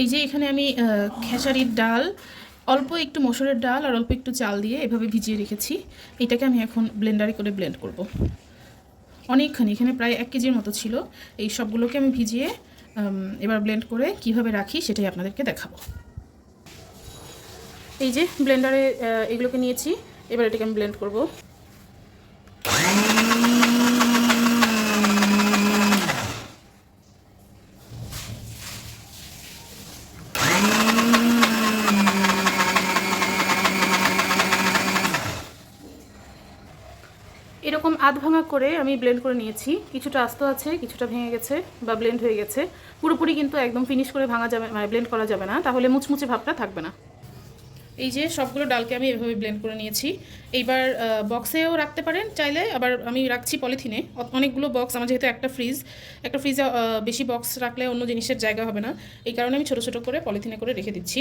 এই যে এখানে আমি খেসারির ডাল, অল্প একটু মসুরের ডাল আর অল্প একটু চাল দিয়ে এভাবে ভিজিয়ে রেখেছি। এটাকে আমি এখন ব্লেন্ডারে করে ব্লেন্ড করব। অনেকখানি, এখানে প্রায় এক কেজির মতো ছিল। এই সবগুলোকে আমি ভিজিয়ে এবার ব্লেন্ড করে কীভাবে রাখি সেটাই আপনাদেরকে দেখাবো। এই যে ব্লেন্ডারে এগুলোকে নিয়েছি। এবার এটাকে আমি ব্লেন্ড করব। এরকম আধ ভাঙা করে আমি ব্লেন্ড করে নিয়েছি। কিছুটা আস্ত আছে, কিছুটা ভেঙে গেছে বা ব্লেন্ড হয়ে গেছে। পুরোপুরি কিন্তু একদম ফিনিশ করে ভাঙা যাবে মানে ব্লেন্ড করা যাবে না। তাহলে মুচমুচে ভাবটা থাকবে না। এই যে সবগুলো ডালকে আমি এভাবে ব্লেন্ড করে নিয়েছি। এইবার বক্সেও রাখতে পারেন চাইলে। আবার আমি রাখছি পলিথিনে অনেকগুলো বক্স আমার যেহেতু একটা ফ্রিজ একটা ফ্রিজে বেশি বক্স রাখলে অন্য জিনিসের জায়গা হবে না। এই কারণে আমি ছোটো ছোটো করে পলিথিনে করে রেখে দিচ্ছি।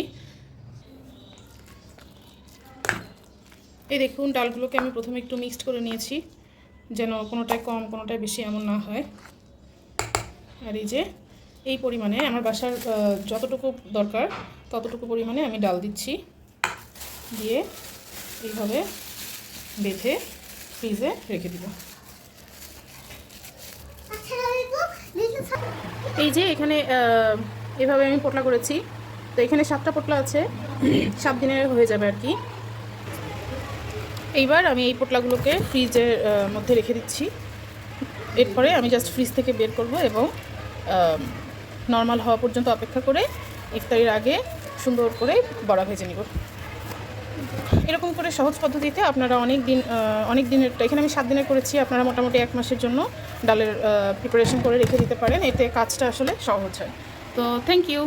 এই দেখুন, ডালগুলোকে আমি প্রথমে একটু মিক্সড করে নিয়েছি, যেন কোনোটায় কম, কোনোটায় বেশি এমন না হয়। আর এই যে, এই পরিমাণে আমার বাসার যতটুকু দরকার, ততটুকু পরিমাণে আমি ডাল দিচ্ছি। দিয়ে এইভাবে বেঁধে ফ্রিজে রেখে দিব। এই যে এখানে এভাবে আমি পোটলা করেছি। তো এখানে সাতটা পোটলা আছে, সাত দিনের হয়ে যাবে আর কি। এইবার আমি এই পোটলাগুলোকে ফ্রিজের মধ্যে রেখে দিচ্ছি। এরপরে আমি জাস্ট ফ্রিজ থেকে বের করব এবং নর্মাল হওয়া পর্যন্ত অপেক্ষা করে ইফতারির আগে সুন্দর করে বড়া ভেজে নিব। এরকম করে সহজ পদ্ধতিতে আপনারা অনেক দিন অনেক দিনের, এখানে আমি সাত দিনের করেছি, আপনারা মোটামুটি এক মাসের জন্য ডালের প্রিপারেশন করে রেখে দিতে পারেন। এতে কাজটা আসলে সহজ হয়। তো থ্যাংক ইউ